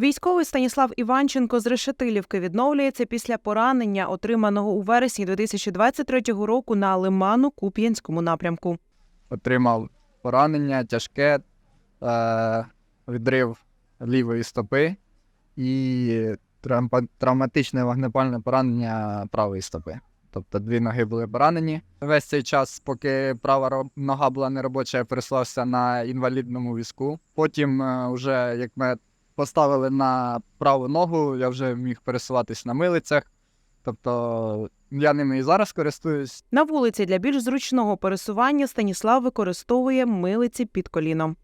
Військовий Станіслав Іванченко з Решетилівки відновлюється після поранення, отриманого у вересні 2023 року на лиману Куп'янському напрямку. отримав поранення тяжке, е, відрив лівої стопи і травма- травматичне вогнепальне поранення правої стопи. Тобто дві ноги були поранені. Весь цей час, поки права нога була неробоча, я переслався на інвалідному візку. Потім, е, вже як ми поставили на праву ногу, я вже міг пересуватись на милицях. Тобто я ними і зараз користуюсь. На вулиці для більш зручного пересування Станіслав використовує милиці під коліном.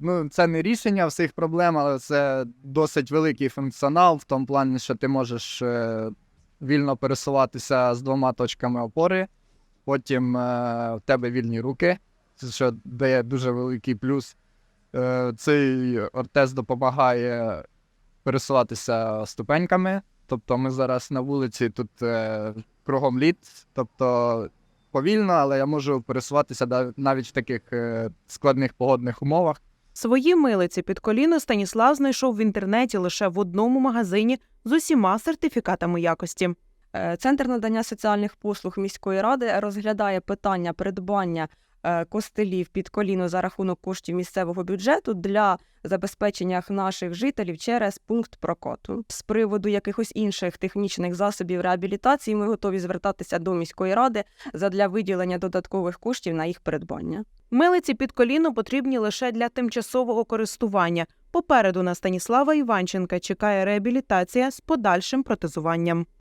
Ну, це не рішення всіх проблем, але це досить великий функціонал в тому плані, що ти можеш е, вільно пересуватися з двома точками опори. Потім е, в тебе вільні руки, що дає дуже великий плюс. Е, цей ортез допомагає пересуватися ступеньками. Тобто ми зараз на вулиці тут е, кругом лід, тобто повільно, але я можу пересуватися навіть в таких е, складних погодних умовах. Свої милиці під коліно Станіслав знайшов в інтернеті лише в одному магазині з усіма сертифікатами якості. Центр надання соціальних послуг міської ради розглядає питання придбання костелів під коліно за рахунок коштів місцевого бюджету для забезпечення наших жителів через пункт прокату. З приводу якихось інших технічних засобів реабілітації ми готові звертатися до міської ради задля виділення додаткових коштів на їх придбання. Милиці під коліно потрібні лише для тимчасового користування. Попереду на Станіслава Іванченка чекає реабілітація з подальшим протезуванням.